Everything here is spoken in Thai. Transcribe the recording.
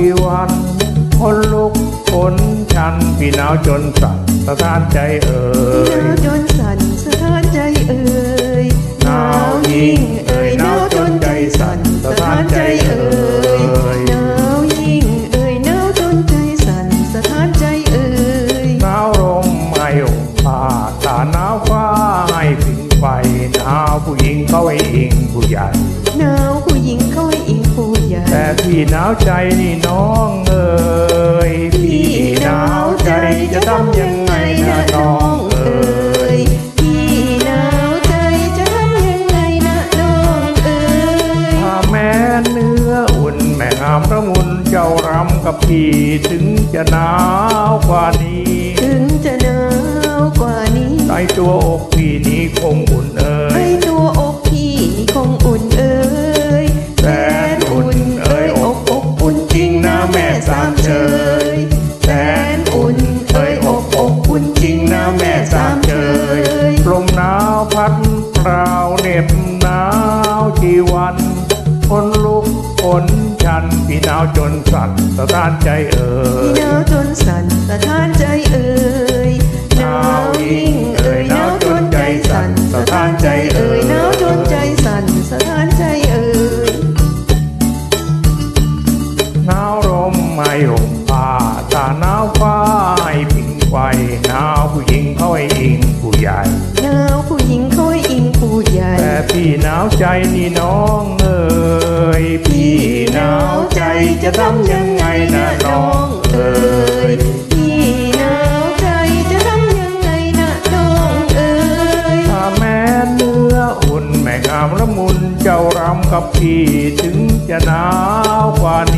ีวันคนลุกคนชันพี่หนาวจนสั่นสะท้านใจเอ่ยหนาวจนสั่นสะท้านใจเอ่ยหนาวยิ่งเอ่ยหนาวจนใจสั่นสะท้านใจเอ่ยหนาวยิ่งเอ่ยหนาวจนใจสั่นสะท้านใจเอ่ยหนาวลมไม่อมผ่าตาหนาวฟ้าให้ผิงไฟหนาวผู้หญิงเขาเองผู้ใหญ่หนาวผู้หญิงเขา พี่หนาวใจนี่น้องเอ่ยพี่หนาวใจจะทำยังไงนะน้องเอ่ยพี่หนาวใจจะทำยังไงนะน้องเอ่ยถ้าแม้เนื้ออุ่นแม่งามระมุนเจ้ารำกับพี่ถึงจะหนาวกว่านี้ ถึงจะหนาวกว่านี้ใต้ตัวอกพี่ พัดพราวเหน็บหนาวชีวันคนลุกคนชันพี่หนาวจนสั่นสะท้านใจเอ่พี่ยหนาวจนสั่นสะท้านใจเอ่ยหนาวยิ่งเอ่ยหนาวจนใจสั่นสะท้านใจเอ่ยหนาวจนใจสั่นสะท้านใจเอ่ยหนาวลมไม่ห่ม เขาให้อิงผู้ใหญ่หนาวผู้หญิงเขาให้อิงผู้ใหญ่ แต่พี่หนาวใจนี่น้องเอ๋ยพี่หนาวใจจะทำยังไงนะน้องเอ๋ยพี่หนาวใจจะทำยังไงนะน้องเอ๋ยถ้าแม่เนื้ออุ่นแม่งามละมุนเจ้ารำกับพี่ถึงจะหนาวกว่าน